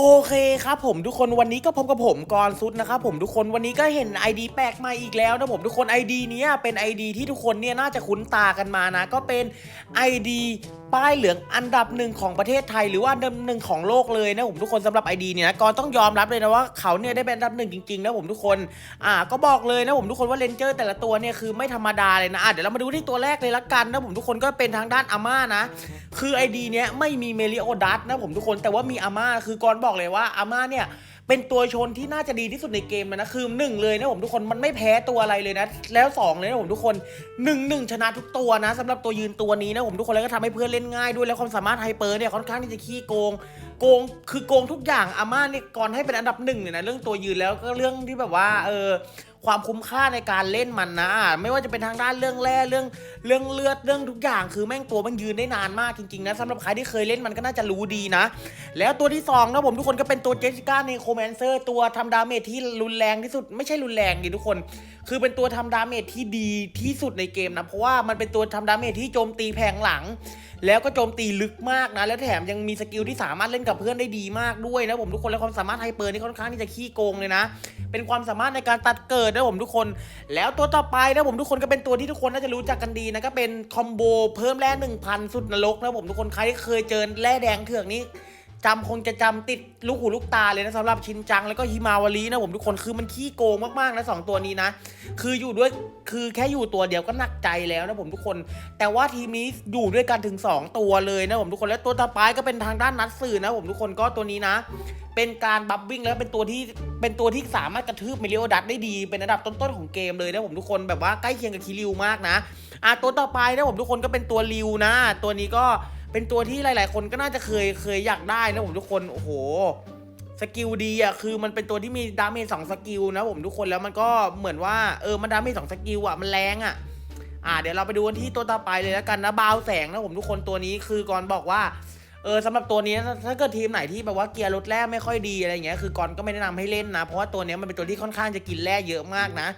โอเคครับผมทุกคนวันนี้ก็พบกับผมกรซุดนะครับผมทุกคนวันนี้ก็เห็น ID แปลกใหม่อีกแล้วนะผมทุกคน ID เนี้ยเป็น ID ที่ทุกคนเนี่ยน่าจะคุ้นตากันมานะ ก็เป็น ID ป้ายเหลืองอันดับหนึ่งของประเทศไทยหรือว่าอันดับหนึ่งของโลกเลยนะผมทุกคนสำหรับ ID เนี่ยนะกรต้องยอมรับเลยนะว่าเขาเนี่ยได้เป็นอันดับหนึ่งจริงๆนะผมทุกคนอ่าก็บอกเลยนะผมทุกคนว่าเลนเจอร์แต่ละตัวเนี่ยคือไม่ธรรมดาเลยนะอะเดี๋ยวเรามาดูที่ตัวแรกเลยละกันนะผมทุกคนก็เป็นทางด้านอาม่านะคือ ID เนี้ยไม่มีเมลิโอดัสนะผมทุกคนแต่ว่ามีอาม่าคือกรบอกเลยว่าอาม่าเนี่ย เป็นตัวชนที่น่าจะดีที่สุดในเกมเลยนะคือหนึ่งเลยนะผมทุกคนมันไม่แพ้ตัวอะไรเลยนะ แล้วสองเลยนะผมทุกคนหนึ่งหนึ่งชนะทุกตัวนะสำหรับตัวยืนตัวนี้นะผมทุกคนแล้วก็ทำให้เพื่อนเล่นง่ายด้วยแล้วความสามารถไฮเปอร์เนี่ยค่อนข้างที่จะขี้โกงโกงคือโกงทุกอย่างอาม่าเนี่ยก่อนให้เป็นอันดับหนึ่งเนี่ยนะเรื่องตัวยืนแล้วก็เรื่องที่แบบว่าเออ ความคุ้มค่าในการเล่นมันนะ ไม่ว่าจะเป็นทางด้านเรื่องแร่เรื่องเรื่องเลือดเรื่องทุกอย่าง คือแม่งตัวมันยืนได้นานมากจริงๆนะสำหรับใครที่เคยเล่นมันก็น่าจะรู้ดีนะ แล้วตัวที่สองนะผมทุกคนก็เป็นตัวเจสสิก้าเนโคแมนเซอร์ตัวทำดาเมจที่รุนแรงที่สุดไม่ใช่รุนแรงดิทุกคน คือเป็นตัวทำดาเมจที่ดีที่สุดในเกมนะเพราะว่ามันเป็นตัวทำดาเมจที่โจมตีแผงหลังแล้วก็โจมตีลึกมากนะ แล้วแถมยังมีสกิลที่สามารถเล่นกับเพื่อนได้ดีมากด้วยนะผมทุกคนและความสามารถไฮเปอร์นี่ค่อนข้างที่จะขี้โกงเลยนะ เป็นความสามารถในการตัดเกิดนะผมทุกคน แล้วตัวต่อไปนะผมทุกคนก็เป็นตัวที่ทุกคนน่าจะรู้จักกันดีนะก็เป็นคอมโบเพิ่มแร่หนึ่งพันสุดนรกนะผมทุกคนใครที่เคยเจอแร่แดงเถือกนี้ จำคงจะจำติดลูกหูลูกตาเลยนะสำหรับชินจังแล้วก็ฮิมาวารีนะผมทุกคนคือมันขี้โกงมากๆนะสองตัวนี้นะ คืออยู่ด้วยคือแค่อยู่ตัวเดียวก็หนักใจแล้วนะผมทุกคน แต่ว่าทีมนี้อยู่ด้วยกันถึง 2 ตัวเลยนะผมทุกคนและตัวต่อไปก็เป็นทางด้านนัดสื่อนะผมทุกคนก็ตัวนี้นะ เป็นการบัฟวิ่งแล้วเป็นตัวที่เป็นตัวที่สามารถกระทืบเมลิโอดัตได้ดีเป็นอันดับต้นๆของเกมเลยนะผมทุกคนแบบว่าใกล้เคียงกับคิริวมากนะอะตัวต่อไปนะผมทุกคนก็เป็นตัวริวนะ ตัวนี้ก็ เป็นตัวที่หลาย ๆ คนก็น่าจะเคยเคยอยากได้นะผมทุกคนโอ้โหสกิลดีอะคือมันเป็นตัวที่มีดาเมจสองสกิลนะผมทุกคนแล้วมันก็เหมือนว่าเออมันดาเมจสองสกิลอะมันแรงอะอ่าเดี๋ยวเราไปดูกันที่ตัวต่อไปเลยแล้วกันนะบาวแสงนะผมทุกคนตัวนี้คือก่อนบอกว่าเออสำหรับตัวนี้ถ้าเกิดทีมไหนที่แบบว่าเกียร์รถแร่ไม่ค่อยดีอะไรเงี้ยคือก่อนก็ไม่แนะนำให้เล่นนะ เพราะว่าตัวนี้มันเป็นตัวที่ค่อนข้างจะกินแร่เยอะมากนะ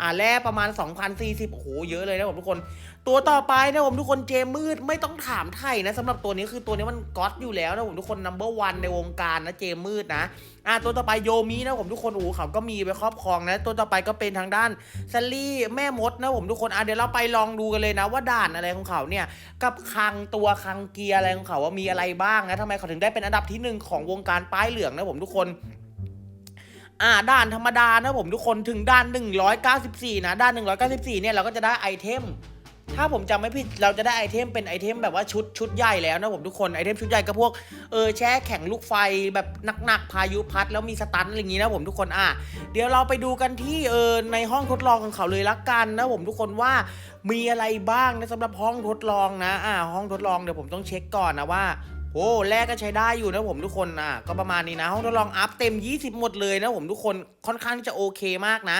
อ่าแร่ประมาณ 2,040โอ้โหเยอะเลยนะผมทุกคน ตัวต่อไปนะผมทุกคนเจมืดไม่ต้องถามไทยนะสำหรับตัวนี้คือตัวนี้มันก๊อตอยู่แล้วนะผมทุกคนนัมเบอร์วันในวงการนะเจมืดนะอ่าตัวต่อไปโยมินะผมทุกคนอ้โหเขาก็มีไปครอบครองนะ ตัวต่อไปก็เป็นทางด้านซัลลี่แม่มดนะผมทุกคนอะเดี๋ยวเราไปลองดูกันเลยนะ ว่าด่านอะไรของเขาเนี่ยกับคังตัวคังเกียร์อะไรของเขาว่ามีอะไรบ้างนะทำไมเขาถึงได้เป็นอันดับที่หนึ่งของวงการป้ายเหลืองนะผมทุกคนอ่าด้านธรรมดานะผมทุกคนถึงด้าน 194 นะด้าน 194 เนี่ยเราก็จะได้ไอเทม ถ้าผมจำไม่ผิดเราจะได้ไอเทมเป็นไอเทมแบบว่าชุดชุดใหญ่แล้วนะผมทุกคนไอเทมชุดใหญ่ก็พวกเออแช่แข็งลูกไฟแบบหนักๆพายุพัด แล้วมีสตันอะไรอย่างงี้นะผมทุกคนอะเดี๋ยวเราไปดูกันที่เออในห้องทดลองของเขาเลยละกันนะผมทุกคนว่ามีอะไรบ้างนะสำหรับห้องทดลองนะอ่าห้องทดลองเดี๋ยวผมต้องเช็คก่อนนะว่าโอ้แรกก็ใช้ได้อยู่นะผมทุกคนอะก็ประมาณนี้นะ ห้องทดลองอัพเต็ม 20 หมดเลยนะผมทุกคนค่อนข้างจะโอเคมากนะ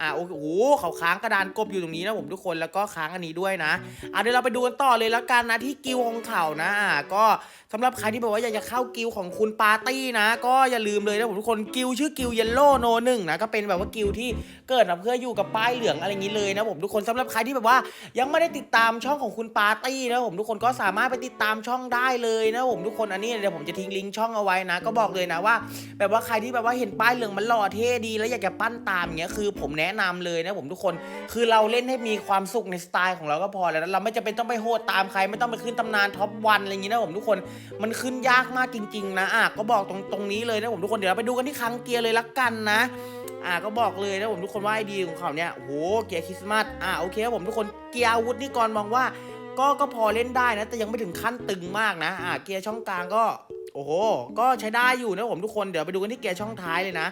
อ่าโอ้โหเขาค้างกระดานกบอยู่ตรงนี้นะผมทุกคนแล้วก็ค้างอันนี้ด้วยนะอะเดี๋ยวเราไปดูกันต่อเลยแล้วกันนะที่กิลของเขานะอ่าก็สำหรับใครที่บอกว่าอยากจะเข้ากิลของคุณปาร์ตี้นะ ก็อย่าลืมเลยนะผมทุกคนกิลชื่อกิลเยลโล่โนหนึ่งนะก็เป็นแบบว่ากิลที่เกิดมาเพื่ออยู่กับป้ายเหลืองอะไรอย่างนี้เลยนะผมทุกคนสำหรับใครที่แบบว่ายังไม่ได้ติดตามช่องของคุณปาร์ตี้นะผมทุกคนก็สามารถไปติดตามช่องได้เลยนะผมทุกคนอันนี้เดี๋ยวผมจะทิ้งลิงก์ช่องเอาไว้นะ ก็บอกเลยนะว่า แบบว่าใครที่แบบว่าเห็นป้ายเหลืองมันหล่อเท่ดี แล้วอยากจะปั้นตามอย่างเงี้ยคือผมแแนะนำเลยนะผมทุกคน คือเราเล่นให้มีความสุขในสไตล์ของเราก็พอแล้วเราไม่จำเป็นต้องไปโหดตามใคร ไม่ต้องไปขึ้นตำนานท็อปวันอะไรอย่างงี้นะผมทุกคนมันขึ้นยากมากจริง ๆ นะอะก็บอกตรงตรงนี้เลยนะผมทุกคนเดี๋ยวเราไปดูกันที่ครั้งเกียร์เลยละกันนะอ่าก็บอกเลยนะผมทุกคนว่าไอดีของเขาเนี่ยโอ้โหเกียร์คริสต์มาสอ่าโอเคครับผมทุกคนเกียร์อาวุธนี่ก่อนมองว่าก็ก็พอเล่นได้นะ แต่ยังไม่ถึงขั้นตึงมากนะอ่าเกียร์ช่องกลางก็ โอ้โห ก็ใช้ได้อยู่นะผมทุกคนเดี๋ยวไปดูกันที่เกียร์ช่องท้ายเลยนะ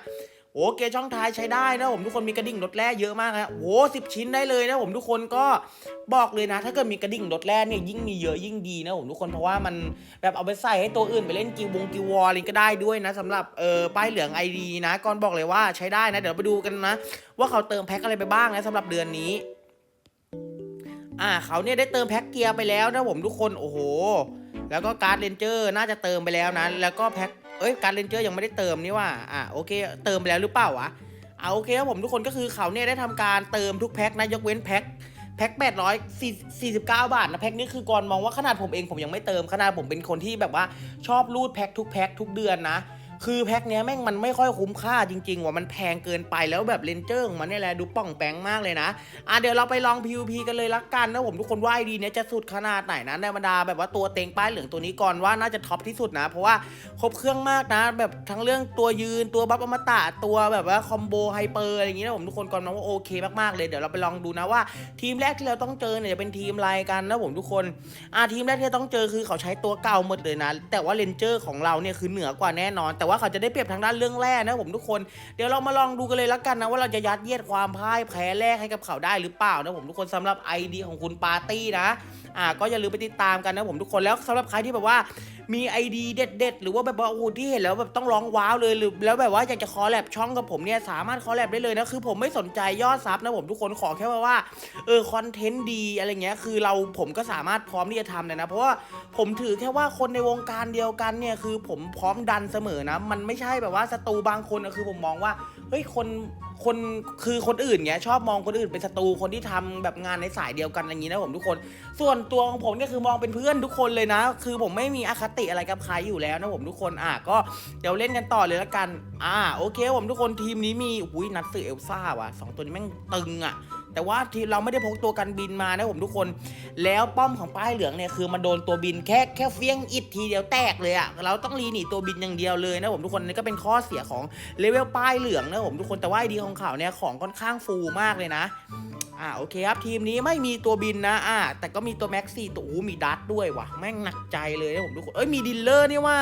โอเกียร์ช่องท้ายใช้ได้นะผมทุกคนมีกระดิ่งรถแร่เยอะมากนะโอ้สิบชิ้นได้เลยนะผมทุกคนก็บอกเลยนะ ถ้าเกิดมีกระดิ่งรถแร่เนี่ยยิ่งมีเยอะยิ่งดีนะผมทุกคนเพราะว่ามันแบบเอาไปใส่ให้ตัวอื่นไปเล่นกิววงกิววอลอะไรก็ได้ด้วยนะสำหรับเออป้ายเหลือง ID นะก่อนบอกเลยว่าใช้ได้นะ เดี๋ยวไปดูกันนะ ว่าเขาเติมแพ็คอะไรไปบ้างนะสำหรับเดือนนี้อ่าเขาเนี่ยได้เติมแพ็คเกียร์ไปแล้วนะผมทุกคนโอ้โหแล้วก็การ์ดเลนเจอร์น่าจะเติมไปแล้วนะ แล้วก็แพ็ค เอ้ยการเลนเจอร์ยังไม่ได้เติมนี่ว่าอะโอเค เติมไปแล้วหรือเปล่าวะอ่าโอเคครับผมทุกคนก็คือเขาเนี่ยได้ทำการเติมทุกแพ็คนะยกเว้นแพ็คแพ็คแปดร้อยสี่สิบเก้าบาทนะแพ็คนี้คือก่อนมองว่าขนาดผมเองผมยังไม่เติมขนาดผมเป็นคนที่แบบว่าชอบรูดแพ็คทุกแพ็คทุกเดือนนะ คือแพ็คเนี้ยแม่งมันไม่ค่อยคุ้มค่าจริงๆว่ะมันแพงเกินไปแล้วแบบเลนเจอร์ของมันเนี่ยแหละดูป่องแปงมากเลยนะอะเดี๋ยวเราไปลอง PVP กันเลยละกันนะผมทุกคนว่าไอดีเนี้ยจะสุดขนาดไหนนะในบรรดาแบบว่าตัวเต็งป้ายเหลืองตัวนี้ก่อนว่าน่าจะท็อปที่สุดนะ เพราะว่าครบเครื่องมากนะ แบบทั้งเรื่องตัวยืนตัวบัฟอมตะตัวแบบว่าคอมโบไฮเปอร์อะไรอย่างงี้นะผมทุกคนก่อนนะว่าโอเคมากๆเลยเดี๋ยวเราไปลองดูนะว่า ทีมแรกที่เราต้องเจอเนี่ยจะเป็นทีมอะไรกันนะผมทุกคนอ่าทีมแรกที่เราต้องเจอคือเขาใช้ตัวเก่าหมดเลยนะ แต่ว่าเลนเจอร์ของเราเนี่ยคือเหนือกว่าแน่นอนแต่ว่าเขาจะได้เปรียบทางด้านเรื่องแร่นะผมทุกคน เดี๋ยวเรามาลองดูกันเลยละกันนะว่าเราจะยัดเยียดความพ่ายแพ้แรกให้กับเขาได้หรือเปล่านะผมทุกคนสำหรับ ID ของคุณปาร์ตี้นะอ่าก็อย่าลืมไปติดตามกันนะผมทุกคนแล้วสำหรับใครที่แบบว่ามี ID เด็ด ๆ หรือว่าแบบว่าโอ้โหที่เห็นแล้วแบบต้องร้องว้าวเลยหรือแล้วแบบว่าอยากจะคอแลบช่องกับผมเนี่ยสามารถคอแลบได้เลยนะคือผมไม่สนใจยอดซับนะผมทุกคนขอแค่ว่าเออคอนเทนต์ดีอะไรเงี้ยคือเราผมก็สามารถพร้อมที่จะทำเลยนะเพราะว่าผมถือแค่ว่าคนในวงการเดียวกันเนี่ยคือผมพร้อมดันเสมอนะมันไม่ใช่แบบว่าศัตรูบางคนนะคือผมมองว่าเฮ้ยคนคนคือคนอื่นเงี้ยชอบมองคนอื่นเป็นศัตรูคนที่ทำแบบงานในสายเดียวกันอะไรอย่างนี้นะผมทุกคน ส่วนตัวของผมเนี่ยคือมองเป็นเพื่อนทุกคนเลยนะ คือผมไม่มีอคติอะไรกับใครอยู่แล้วนะผมทุกคนอะก็เดี๋ยวเล่นกันต่อเลยละกัน อ่าโอเคผมทุกคนทีมนี้มีอุ้ยนัดสื่อเอลซ่าว่ะสองตัวนี้แม่งตึงอะ แต่ว่าทีเราไม่ได้พกตัวกันบินมานะผมทุกคน แล้วป้อมของป้ายเหลืองเนี่ยคือมันโดนตัวบินแค่แค่เฟี้ยงอิดทีเดียวแตกเลยอะ่ะเราต้องรีหนีตัวบินอย่างเดียวเลยนะผมทุกคนนี่ก็เป็นข้อเสียของเลเวลป้ายเหลืองนะผมทุกคนแต่ว่าไอดีของเขาเนี่ยของค่อนข้างฟูมากเลยนะอ่าโอเคครับทีมนี้ไม่มีตัวบินนะอ่าแต่ก็มีตัวแม็กซี่ตัวอู้มีดัตด้วยว่ะแม่งหนักใจเลยนะผมทุกคนเอ้ยมีดิลเลอร์นี่ว่า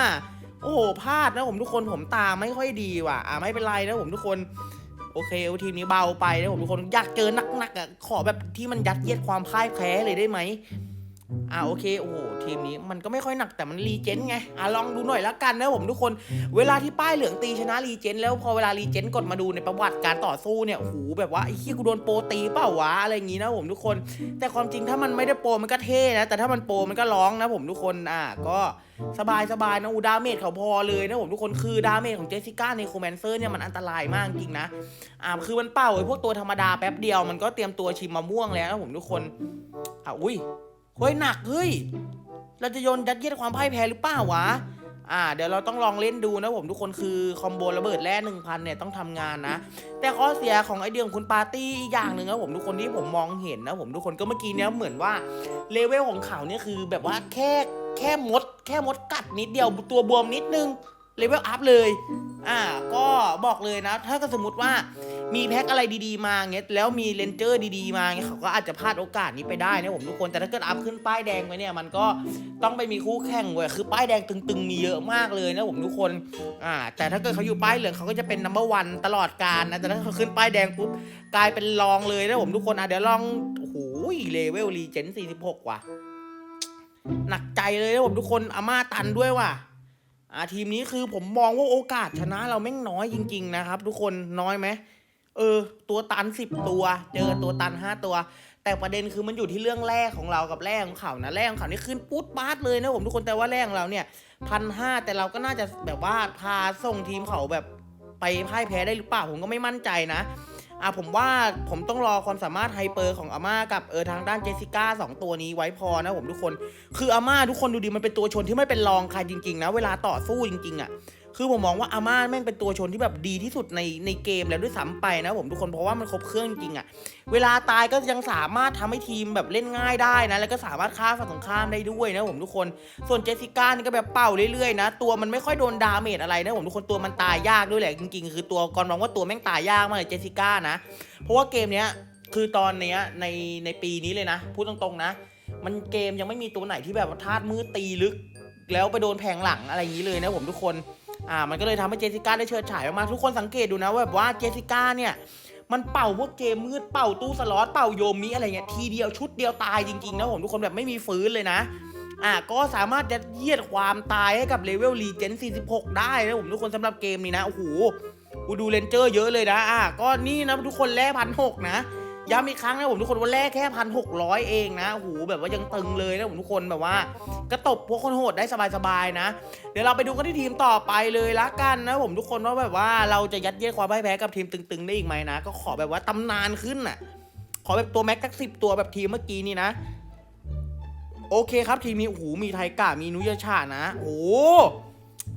โอ้โหพลาดนะผมทุกคนผมตาไม่ค่อยดีว่ะอ่าไม่เป็นไรนะผมทุกคน โอเคทีมนี้เบาไปนะผมทุกคนอยากเจอหนักๆอะขอแบบที่มันยัดเยียดความพ่ายแพ้เลยได้ไหม อ่าโอเคโอ้โหทีมนี้มันก็ไม่ค่อยหนักแต่มันรีเจนไงอ่าลองดูหน่อยละกันนะผมทุกคนเวลาที่ป้ายเหลืองตีชนะรีเจนแล้วพอเวลารีเจนกดมาดูในประวัติการต่อสู้เนี่ยโอ้โหแบบว่าไอ้ขี้กูโดนโปรตีเปล่าวะอะไรอย่างงี้นะผมทุกคน แต่ความจริงถ้ามันไม่ได้โปรมันก็เท่นะแต่ถ้ามันโปรมันก็ร้องนะผมทุกคนอ่าก็สบายสบายนะอูดาเมจเขาพอเลยนะผมทุกคนคือดาเมจของเจสสิก้าในโคแมนเซอร์เนี่ยมันอันตรายมากจริงนะอ่าคือมันเป่าไอ้พวกตัวธรรมดาแป๊บเดียวมันก็เตรียมตัวชิมมะม่วงแล้วนะผมทุกคนอ่าอุ้ย เฮ้ยหนักเฮ้ย เราจะโยนยัดเยียดความพ่ายแพ้หรือเปล่าวะ อ่า เดี๋ยวเราต้องลองเล่นดูนะผมทุกคนคือคอมโบระเบิดแร่หนึ่งพันเนี่ยต้องทำงานนะ แต่ข้อเสียของไอเดียของคุณปาร์ตี้อีกอย่างหนึ่งนะผมทุกคนที่ผมมองเห็นนะผมทุกคนก็เมื่อกี้เนี้ยเหมือนว่าเลเวลของเขาเนี่ยคือแบบว่าแค่แค่มด แค่มดกัดนิดเดียวตัวบวมนิดนึงเลเวลอัพเลย อ่า ก็บอกเลยนะ ถ้าสมมติว่า มีแพ็คอะไรดีๆมาเงี้ยแล้วมีเลนเจอร์ดีๆมาเงี้ยเขาก็อาจจะพลาดโอกาสนี้ไปได้นะผมทุกคนแต่ถ้าเกิดอัพขึ้นป้ายแดงไปเนี่ยมันก็ต้องไปมีคู่แข่งเว้ยคือป้ายแดงตึงๆมีเยอะมากเลยนะผมทุกคนอ่าแต่ถ้าเกิดเขาอยู่ป้ายเหลืองเขาก็จะเป็นนัมเบอร์วันตลอดการนะแต่ถ้าเขาขึ้นป้ายแดงปุ๊บกลายเป็นรองเลยนะผมทุกคนอะเดี๋ยวลองโอ้โหเลเวลรีเจน46ว่ะหนักใจเลยนะผมทุกคนอาม่าตันด้วยว่ะอ่าทีมนี้คือผมมองว่าโอกาสชนะเราแม่งน้อยจริง ๆ นะครับ ทุกคนน้อยไหม เออ ตัวตันสิบตัว เจอตัวตันห้าตัว แต่ประเด็นคือมันอยู่ที่เรื่องแรกของเรากับแรกของเขานะแรกของเขานี่ขึ้นปุ๊ดปาดเลยนะผมทุกคนแต่ว่าแรกของเราเนี่ยพันห้าแต่เราก็น่าจะแบบว่าพาส่งทีมเขาแบบไปพ่ายแพ้ได้หรือเปล่าผมก็ไม่มั่นใจนะอะผมว่าผมต้องรอความสามารถไฮเปอร์ของอาม่ากับเออทางด้านเจสสิก้าสองตัวนี้ไว้พอนะผมทุกคน คืออาม่าทุกคนดูดิมันเป็นตัวชนที่ไม่เป็นรองใครจริงๆนะเวลาต่อสู้จริง ๆอะ คือผมมองว่าอาม่าแม่งเป็นตัวชนที่แบบดีที่สุดในในเกมแล้วด้วยซ้ำไปนะผมทุกคนเพราะว่ามันครบเครื่องจริงอะ่ะเวลาตายก็ยังสามารถทำให้ทีมแบบเล่นง่ายได้นะ แล้วก็สามารถฆ่าฝั่งตรงข้ามได้ด้วยนะผมทุกคน ส่วนเจสสิก้านี่ก็แบบเป่าเรื่อยๆนะ ตัวมันไม่ค่อยโดนดาเมจอะไรนะผมทุกคนตัวมันตายยากด้วยแหละจริงๆ คือตัวก่อนมองว่าตัวแม่งตายยากมากเลยเจสสิก้านะ เพราะว่าเกมเนี้ยคือตอนเนี้ยในในปีนี้เลยนะ พูดตรงๆนะ มันเกมยังไม่มีตัวไหนที่แบบว่าธาตุมืดตีลึก แล้วไปโดนแผงหลังอะไรอย่างนี้เลยนะผมทุกคน อ่ามันก็เลยทำให้เจสิก้าได้เชิดฉายออกมาทุกคนสังเกตดูนะว่าแบบว่าเจสิก้าเนี่ยมันเป่าพวกเกมมืดเป่าตู้สล็อตเป่าโยมมิอะไรเงี้ยทีเดียวชุดเดียวตายจริงๆนะผมทุกคนแบบไม่มีฟื้นเลยนะอ่าก็สามารถจะเยียดความตายให้กับเลเวลรีเจน46 ได้นะผมทุกคนสำหรับเกมนี้นะ โอ้โหกูดูเลนเจอร์เยอะเลยนะ อ่าก็นี่นะทุกคนแล่พันหกนะ ย้ำอีกครั้งนะผมทุกคนว่าแรกแค่พันหกร้อยเองนะโอ้โหแบบว่ายังตึงเลยนะผมทุกคนแบบว่าก็ตบพวกคนโหดได้สบายๆนะ เดี๋ยวเราไปดูกันที่ทีมต่อไปเลยละกันนะผมทุกคนว่าแบบว่าเราจะยัดเยียดความพ่ายแพ้กับทีมตึงๆได้อีกไหมนะ ก็ขอแบบว่าตำนานขึ้นน่ะ ขอแบบตัวแม็กสักสิบตัวแบบทีมเมื่อกี้นี่นะ โอเคครับทีมนี้โอ้โหมีไทกะมีนุยชานะ โอ้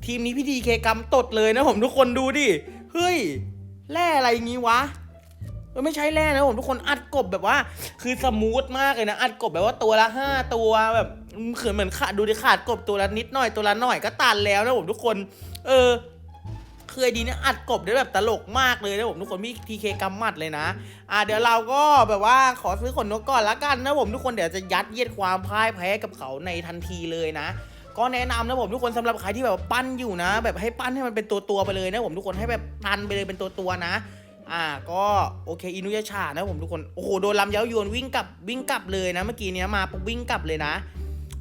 ทีมนี้พี่ดีเคกำตดเลยนะผมทุกคนดูดิเฮ้ยแร่อะไรงี้วะ เออไม่ใช่แร่นะผมทุกคนอัดกบแบบว่า คือสมูทมากเลยนะ อัดกบแบบว่าตัวละห้าตัวแบบเขินเหมือนขาดดูดิขาดกบตัวละนิดหน่อยตัวละหน่อยก็ตันแล้วนะผมทุกคน เออคือไอดีเนี่ยอัดกบได้แบบตลกมากเลยนะผมทุกคนพี่ทีเคกำมัดเลยนะ อ่าเดี๋ยวเราก็แบบว่าขอซื้อขนนกก่อนละกันนะผมทุกคนเดี๋ยวจะยัดเยียดความพ่ายแพ้กับเขาในทันทีเลยนะ ก็แนะนำนะผมทุกคนสำหรับใครที่แบบปั้นอยู่นะ แบบให้ปั้นให้มันเป็นตัวตัวๆไปเลยนะผมทุกคนให้แบบตันไปเลยเป็นตัวตัวๆนะ อ่าก็โอเคอินุยาชานะผมทุกคนโอ้โหโดนลำเย้ายวนวิ่งกลับวิ่งกลับเลยนะเมื่อกี้เนี้ยมาปุ๊บวิ่งกลับเลยนะ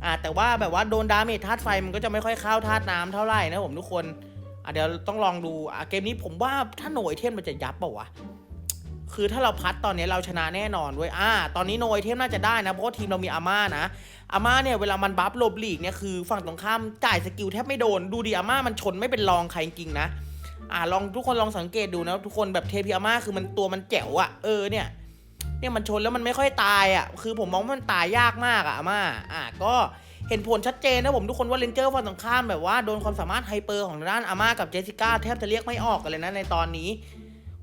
อ่าแต่ว่าแบบว่าโดนดาเมจธาตุไฟมันก็จะไม่ค่อยเข้าธาตุน้ำเท่าไหร่นะผมทุกคนอะเดี๋ยวต้องลองดูอะเกมนี้ผมว่าถ้าโหน่วยเทมมันจะยับเปล่าวะคือถ้าเราพัดตอนนี้เราชนะแน่นอนเว้ยอ่า ตอนนี้โนไอเทมน่าจะได้นะเพราะว่าทีมเรามีอาม่านะอาม่าเนี่ยเวลามันบัฟหลบหลีกเนี่ยคือฝั่งตรงข้ามจ่ายสกิลแทบไม่โดนดูดิอาม่ามันชนไม่เป็นรองใครจริงนะ อ่าลองทุกคนลองสังเกตดูนะทุกคนแบบเทพีอาม่าคือมันตัวมันแจ๋วอะเออเนี่ยเนี่ยมันชนแล้วมันไม่ค่อยตายอะคือผมมองว่ามันตายยากมากอะอาม่าอ่าก็เห็นผลชัดเจนนะผมทุกคนว่าเลนเจอร์ฝั่งตรงข้ามแบบว่าโดนความสามารถไฮเปอร์ของด้านอาม่ากับเจสสิก้าแทบจะเรียกไม่ออกกันเลยนะในตอนนี้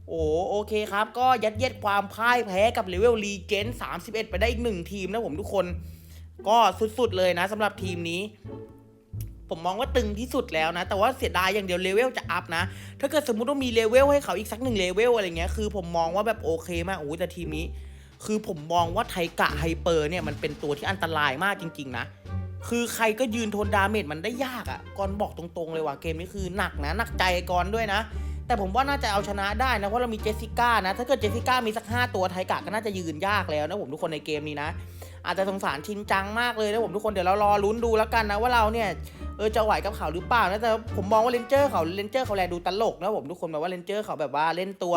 โอ้โอเคครับ ก็ยัดเยียดความพ่ายแพ้กับเลเวลรีเจน31 ไปได้อีกหนึ่งทีมนะผมทุกคน ก็สุดๆเลยนะสำหรับทีมนี้ ผมมองว่าตึงที่สุดแล้วนะ แต่ว่าเสียดายอย่างเดียวเลเวลจะอัพนะ ถ้าเกิดสมมติว่ามีเลเวลให้เขาอีกสักหนึ่งเลเวลอะไรเงี้ย คือผมมองว่าแบบโอเคมากโอ้แต่ทีมนี้ คือผมมองว่าไทกะไฮเปอร์เนี่ยมันเป็นตัวที่อันตรายมากจริง ๆ นะ คือใครก็ยืนทนดาเมจมันได้ยากอะ่ะก่อนบอกตรงๆเลยว่าเกมนี้คือหนักนะหนักใจก่อนด้วยนะ แต่ผมว่าน่าจะเอาชนะได้นะเพราะเรามีเจสสิก้านะ ถ้าเกิดเจสสิก้ามีสัก5ตัวไทกะก็น่าจะยืนยากแล้วนะผมทุกคนในเกมนี้นะ อาจจะสงสารชินจังมากเลยนะผมทุกคนเดี๋ยวเรารอลุ้นดูแล้วกันนะว่าเราเนี่ยเออจะไหวกับเขาหรือเปล่านะแต่ผมมองว่าเลนเจอร์เขาเลนเจอร์เขาแลดูตลกนะผมทุกคนแบบว่าเลนเจอร์เขาแบบว่าเล่นตัว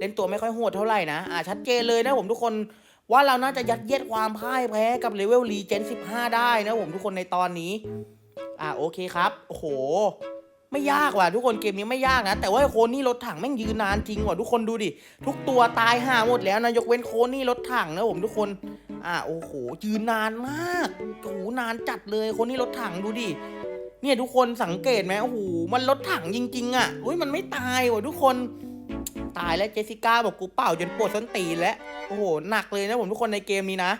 เล่นตัวไม่ค่อยโหดเท่าไหร่นะอ่าชัดเจนเลยนะผมทุกคนว่าเราน่าจะยัดเยียดความพ่ายแพ้กับเลเวลรีเจน15 ได้นะผมทุกคนในตอนนี้ อ่าโอเคครับโอ้โห ไม่ยากว่ะทุกคนเกมนี้ไม่ยากนะ แต่ว่าโคนี่รถถังแม่งยืนนานจริงว่ะทุกคนดูดิ ทุกตัวตายห่าหมดแล้วนะ ยกเว้นโคนี่รถถังนะผมทุกคน อ่าโอ้โหยืนนานมากโอ้โหนานจัดเลยคนี่รถถังดูดิเนี่ยทุกคนสังเกตไหมโอ้โหมันรถถังจริง ๆ อะอุ้ยมันไม่ตายว่ะทุกคนตายแล้วเจสสิก้าบอกกูเป่าจนปวดส้นตีนแล้วโอ้โหหนักเลยนะผมทุกคนในเกมนี้นะ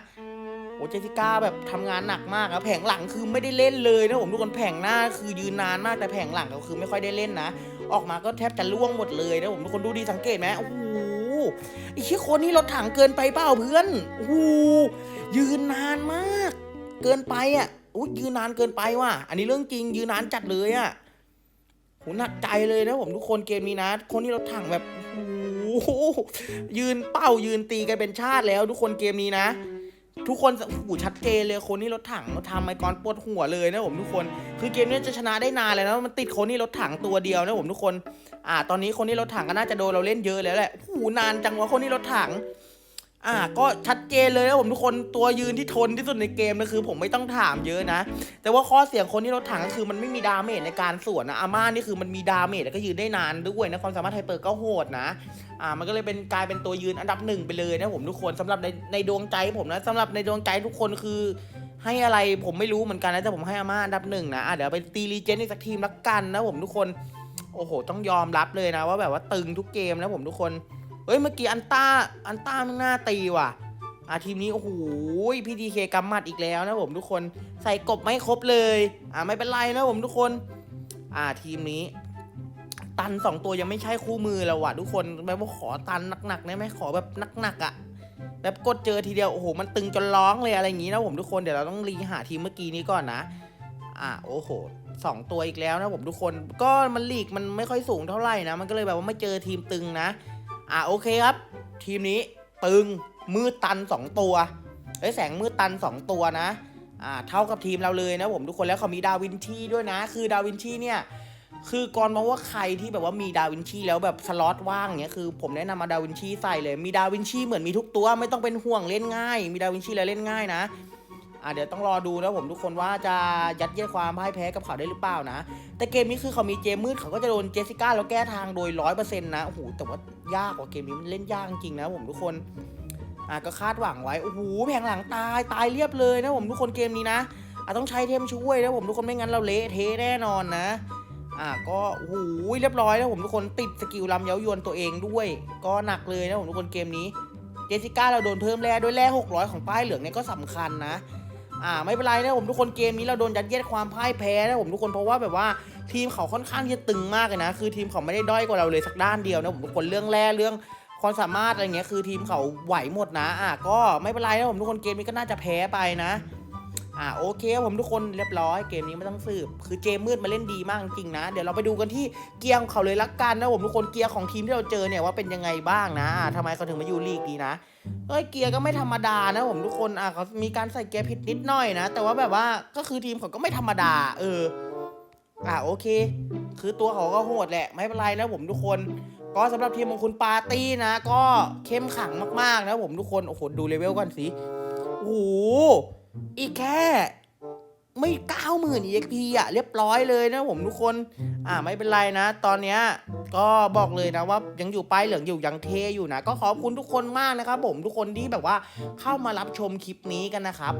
โอ้เจสสิก้าแบบทำงานหนักมากอะแผงหลังคือไม่ได้เล่นเลยนะผมทุกคนแผงหน้าคือยืนนานมากแต่แผงหลังก็คือไม่ค่อยได้เล่นนะ ออกมาก็แทบจะล่วงหมดเลยนะผมทุกคนดูดีสังเกตไหมโอ้โห ไอ้ชี้คนนี้รถถังเกินไปเปล่าเพื่อนโอ้ยืนนานมาก เกินไปอะอุ้ยยืนนานเกินไปว่ะ อันนี้เรื่องจริงยืนนานจัดเลยอะโหหนักใจเลยนะผมทุกคนเกมนี้นะ คนที่รถถังแบบโอ้ยืนเป้ายืนตีกันเป็นชาติแล้วทุกคนเกมนี้นะ ทุกคนหูชัดเจนเลยคนนี้รถถังทำไมคอนปวดหัวเลยนะผมทุกคน คือเกมนี้จะชนะได้นานเลยนะมันติดคนนี้รถถังตัวเดียวนะผมทุกคน อ่า ตอนนี้คนนี้รถถังก็น่าจะโดนเราเล่นเยอะแล้วแหละหูนานจังวะคนนี้รถถัง อ่าก็ชัดเจนเลยนะผมทุกคนตัวยืนที่ทนที่สุดในเกมนะคือ ผมไม่ต้องถามเยอะนะ แต่ว่าข้อเสียงคนที่รถถังก็คือมันไม่มีดาเมจในการสวนนะอาม่านี่คือมันมีดาเมจแล้วก็ยืนได้นานด้วยนะความสามารถไฮเปอร์ก็โหดนะอ่ามันก็เลยเป็นกลายเป็นตัวยืนอันดับหนึ่งไปเลยนะผมทุกคนสำหรับในในดวงใจผมนะสำหรับในดวงใจทุกคนคือให้อะไรผมไม่รู้เหมือนกันนะแต่ผมให้อาม่าอันดับหนึ่งนะอะเดี๋ยวไปตีรีเจนอีกสักทีมละกันนะผมทุกคนโอ้โหต้องยอมรับเลยนะ ว่าแบบว่าตึงทุกเกมนะผมทุกคน เฮ้ยเมื่อกี้อันต้าอันต้ามันน่าตีว่ะอะทีมนี้โอ้โหพี่ดีเคกำมัดอีกแล้วนะผมทุกคนใส่กบไม่ครบเลยอะไม่เป็นไรนะผมทุกคน อ่าทีมนี้ ตันสองตัวยังไม่ใช่คู่มือแล้วว่ะทุกคนแบบว่าขอตันหนักๆได้ไหมขอแบบหนักๆอะ่ะแบบกดเจอทีเดียวโอ้โหมันตึงจนร้องเลยอะไรอย่างงี้นะผมทุกคนเดี๋ยวเราต้องรีหาทีมเมื่อกี้นี้ก่อนนะอ่าโอ้โหสองตัวอีกแล้วนะผมทุกคน ก็มันลีกมันไม่ค่อยสูงเท่าไหร่นะมันก็เลยแบบว่าไม่เจอทีมตึงนะ อ่าโอเคครับ ทีมนี้ตึงมืดตันสองตัวเอ้ยแสงมืดตันสองตัวนะอ่าเท่ากับทีมเราเลยนะผมทุกคนแล้วเขามีดาวินชีด้วยนะ คือดาวินชีเนี่ยคือก่อนมองว่าใครที่แบบว่ามีดาวินชีแล้วแบบสล็อตว่างเนี้ยคือผมแนะนำมาดาวินชีใส่เลยมีดาวินชีเหมือนมีทุกตัวไม่ต้องเป็นห่วงเล่นง่าย มีดาวินชีแล้วเล่นง่ายนะ อ่าเดี๋ยวต้องรอดูนะผมทุกคนว่าจะยัดเยียดความพ่ายแพ้กับเขาได้หรือเปล่านะ แต่เกมนี้คือเขามีเจมมืดเขาก็จะโดนเจสสิก้าแล้วแก้ทางโดยร้อยเปอร์เซ็นต์นะโอ้โหแต่ว่ายากกว่าเกมนี้มันเล่นยากจริงนะผมทุกคนอ่าก็คาดหวังไว้โอ้โหแผงหลังตายตายเรียบเลยนะผมทุกคนเกมนี้นะอะต้องใช้เทมช่วยนะผมทุกคนไม่งั้นเราเละเทะแน่นอนนะอ่าก็โอ้โหเรียบร้อยแล้วผมทุกคนติดสกิลลำเย้ายวนตัวเองด้วย ก็หนักเลยนะผมทุกคนเกมนี้เจสสิก้าเราโดนเพิ่มแร่ด้วยแร่600 ของป้ายเหลืองเนี่ยก็สำคัญนะ อ่าไม่เป็นไรนะผมทุกคนเกมนี้เราโดนยัดเยียดความพ่ายแพ้นะผมทุกคนเพราะว่าแบบว่าทีมเขาค่อนข้างจะตึงมากเลยนะ คือทีมเขาไม่ได้ด้อยกว่าเราเลยสักด้านเดียวนะผมทุกคนเรื่องแร่เรื่องความสามารถอะไรเงี้ยคือทีมเขาไหวหมดนะอ่าก็ไม่เป็นไรนะผมทุกคนเกมนี้ก็น่าจะแพ้ไปนะ อ่าโอเคครับผมทุกคนเรียบร้อยเกมนี้ไม่ต้องสืบ คือเจมมืดมาเล่นดีมากจริงนะ เดี๋ยวเราไปดูกันที่เกียร์ของเขาเลยละกันนะผมทุกคนเกียร์ของทีมที่เราเจอเนี่ยว่าเป็นยังไงบ้างนะอ่าทำไมเขาถึงมาอยู่ลีกดีนะเอ้ยเกียร์ก็ไม่ธรรมดานะผมทุกคนอะเขามีการใส่เกียร์ผิดนิดหน่อยนะ แต่ว่าแบบว่าก็คือทีมเขาก็ไม่ธรรมดา เอออะโอเค คือตัวเขาก็โหดแหละไม่เป็นไรนะผมทุกคนก็สำหรับทีมของคุณปาร์ตี้นะ ก็เข้มขังมากๆนะผมทุกคนโอ้โหดูเลเวลก่อนสิโอ้โห อีกแค่ไม่เก้าหมื่น EXP อะเรียบร้อยเลยนะผมทุกคน อ่าไม่เป็นไรนะ ตอนเนี้ยก็บอกเลยนะว่ายังอยู่ป้ายเหลืองอยู่ยังเทอยู่นะ ก็ขอบคุณทุกคนมากนะครับผมทุกคนที่แบบว่าเข้ามารับชมคลิปนี้กันนะครับ